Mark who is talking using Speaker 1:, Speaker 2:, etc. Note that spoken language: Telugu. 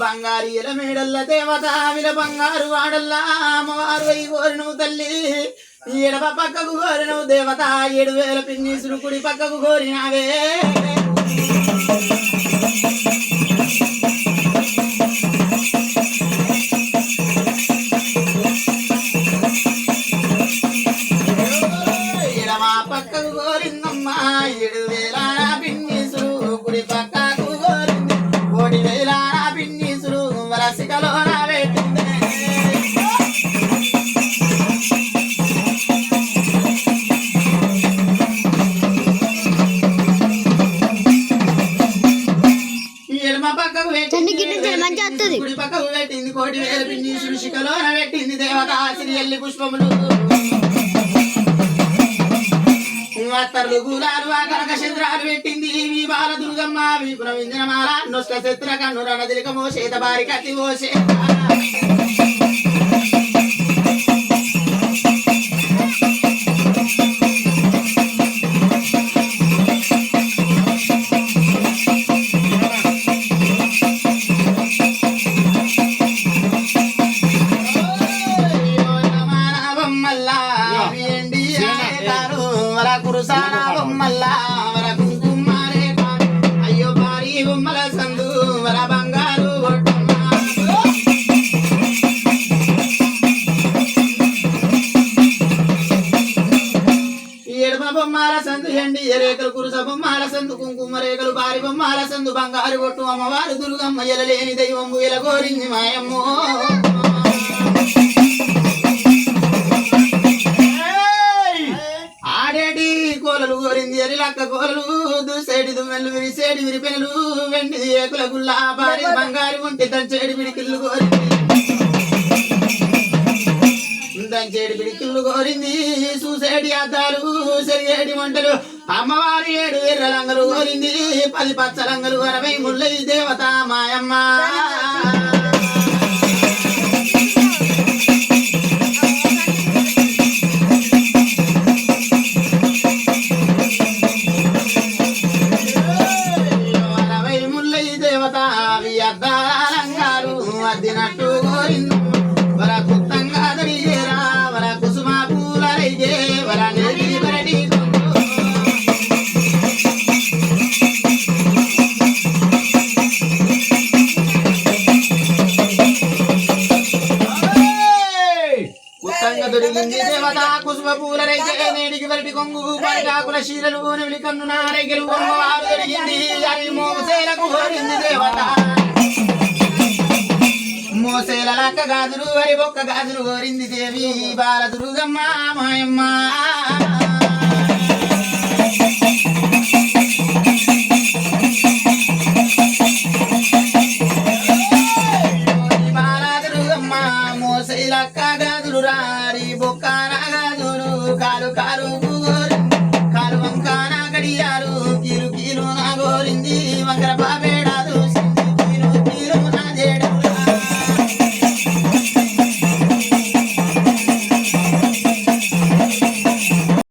Speaker 1: బంగారు ఎల మేడల్ల దేవత విల బంగారు వాడల్లా అమ్మవారు అయి కోరినవు తల్లి. ఎడమ పక్కకు కోరినవు దేవత ఏడు వేల పిన్నీసులు కుడి పక్కకు కోరినావే ఎడమ పక్కకు కోరిందమ్మా ఏడు వేల పిన్నీసులు కుడి
Speaker 2: పక్క మంచి
Speaker 1: కుడి పక్కకు పెట్టింది కోటి వేల పిన్నీసులు శిఖలోన పెట్టింది దేవత సిరియల్లి పుష్పములు. అత్తర్లు గులాలు ఆ కనక చంద్రాలు పెట్టింది మీ బాల దుర్గమ్మ వీపున వింజనమాల నొస్క శత్ర కన్ను రణదిలికమో చేత బారి కత్తి ఓ చేత బొమ్మల సందు వర బంగారు ఎడమ బొమ్మాల సందు ఎండి రేఖలు కురుస బొమ్మాల సందు కుంకుమ రేఖలు బారి బొమ్మాల సందు బంగారు కొట్టు అమ్మవారు దుర్గమ్మ ఎలలేని దైవము ఎలగోరింది మాయమ్మో. దుమ్మెలు విరిసేటి విరిపెనలు వెండి ఏకుల గుల్లా బారి బంగారు ఉంటే దంచేడి పిడికిళ్ళు కోరింది. దంచేడి పిడికిళ్ళు కోరింది చూసేటి అద్దాలు సెరిగేటి వంటలు అమ్మవారి ఏడు ఎర్రలంగలు కోరింది పది పచ్చలంగలు అరవై ముళ్ళై దేవత మాయమ్మ. అద్దినట్టు వర కుత్తంగా దరిగేరా వర కుసుమ పూల రైజే వర నేరి వరటి కొంగు. కుత్తంగా దొరికింది దేవత కుసుమ పూల రైతే నేడికి వరటి కొంగు పరిగాకుల శీలలు నెమిలి కన్ను నారెగలు అమ్మవారు దొరికింది అది మోసేలకు కోరింది దేవత. మోసేల గాజులు వరి బొక్క గాజులు గోరింది దేవి. బాల దుర్గమ్మ మాయమ్మ బాల గాజులు రారి బొక్క గాజులు. Car car